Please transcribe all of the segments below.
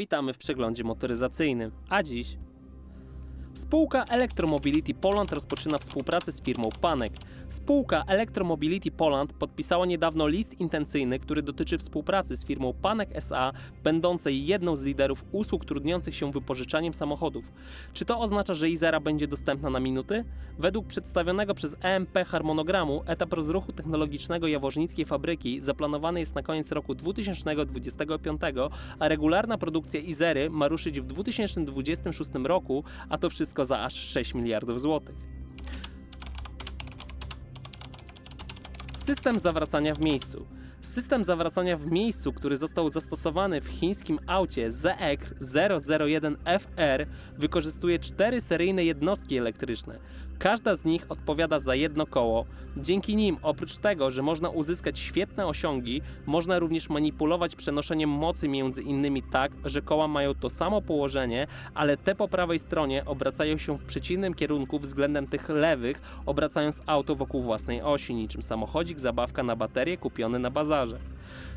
Witamy w przeglądzie motoryzacyjnym. A dziś Spółka Electromobility Poland rozpoczyna współpracę z firmą Panek. Spółka Electromobility Poland podpisała niedawno list intencyjny, który dotyczy współpracy z firmą Panek SA, będącej jedną z liderów usług trudniących się wypożyczaniem samochodów. Czy to oznacza, że Izera będzie dostępna na minuty? Według przedstawionego przez EMP harmonogramu etap rozruchu technologicznego jaworznickiej fabryki zaplanowany jest na koniec roku 2025, a regularna produkcja Izery ma ruszyć w 2026 roku, a to wszystko za aż 6 miliardów złotych. System zawracania w miejscu. System zawracania w miejscu, który został zastosowany w chińskim aucie ZEEKR 001FR, wykorzystuje cztery seryjne jednostki elektryczne. Każda z nich odpowiada za jedno koło. Dzięki nim, oprócz tego, że można uzyskać świetne osiągi, można również manipulować przenoszeniem mocy między innymi tak, że koła mają to samo położenie, ale te po prawej stronie obracają się w przeciwnym kierunku względem tych lewych, obracając auto wokół własnej osi, niczym samochodzik zabawka na baterię kupiony na bazarze.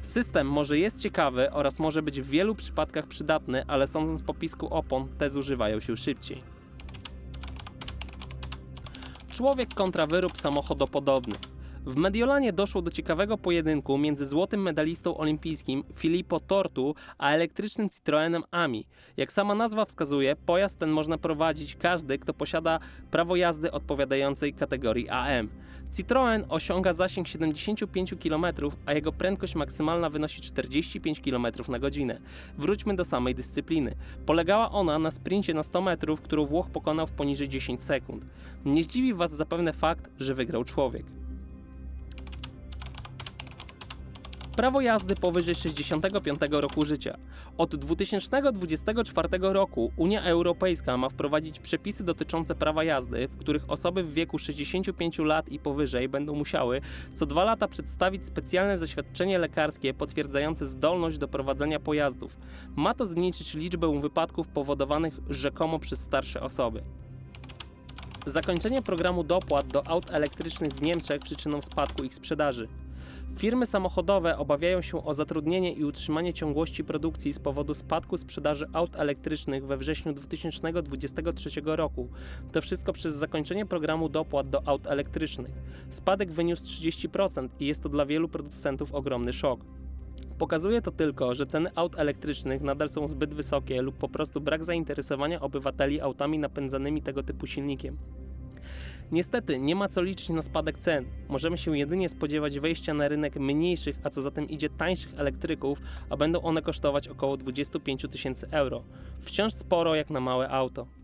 System może jest ciekawy oraz może być w wielu przypadkach przydatny, ale sądząc po pisku opon, te zużywają się szybciej. Człowiek kontra wyrób samochodopodobny. W Mediolanie doszło do ciekawego pojedynku między złotym medalistą olimpijskim Filippo Tortu a elektrycznym Citroenem Ami. Jak sama nazwa wskazuje, pojazd ten można prowadzić każdy, kto posiada prawo jazdy odpowiadającej kategorii AM. Citroen osiąga zasięg 75 km, a jego prędkość maksymalna wynosi 45 km na godzinę. Wróćmy do samej dyscypliny. Polegała ona na sprincie na 100 metrów, którą Włoch pokonał w poniżej 10 sekund. Nie zdziwi Was zapewne fakt, że wygrał człowiek. Prawo jazdy powyżej 65 roku życia. Od 2024 roku Unia Europejska ma wprowadzić przepisy dotyczące prawa jazdy, w których osoby w wieku 65 lat i powyżej będą musiały co dwa lata przedstawić specjalne zaświadczenie lekarskie potwierdzające zdolność do prowadzenia pojazdów. Ma to zmniejszyć liczbę wypadków powodowanych rzekomo przez starsze osoby. Zakończenie programu dopłat do aut elektrycznych w Niemczech przyczyną spadku ich sprzedaży. Firmy samochodowe obawiają się o zatrudnienie i utrzymanie ciągłości produkcji z powodu spadku sprzedaży aut elektrycznych we wrześniu 2023 roku. To wszystko przez zakończenie programu dopłat do aut elektrycznych. Spadek wyniósł 30% i jest to dla wielu producentów ogromny szok. Pokazuje to tylko, że ceny aut elektrycznych nadal są zbyt wysokie lub po prostu brak zainteresowania obywateli autami napędzanymi tego typu silnikiem. Niestety nie ma co liczyć na spadek cen. Możemy się jedynie spodziewać wejścia na rynek mniejszych, a co za tym idzie tańszych elektryków, a będą one kosztować około 25 tysięcy euro. Wciąż sporo jak na małe auto.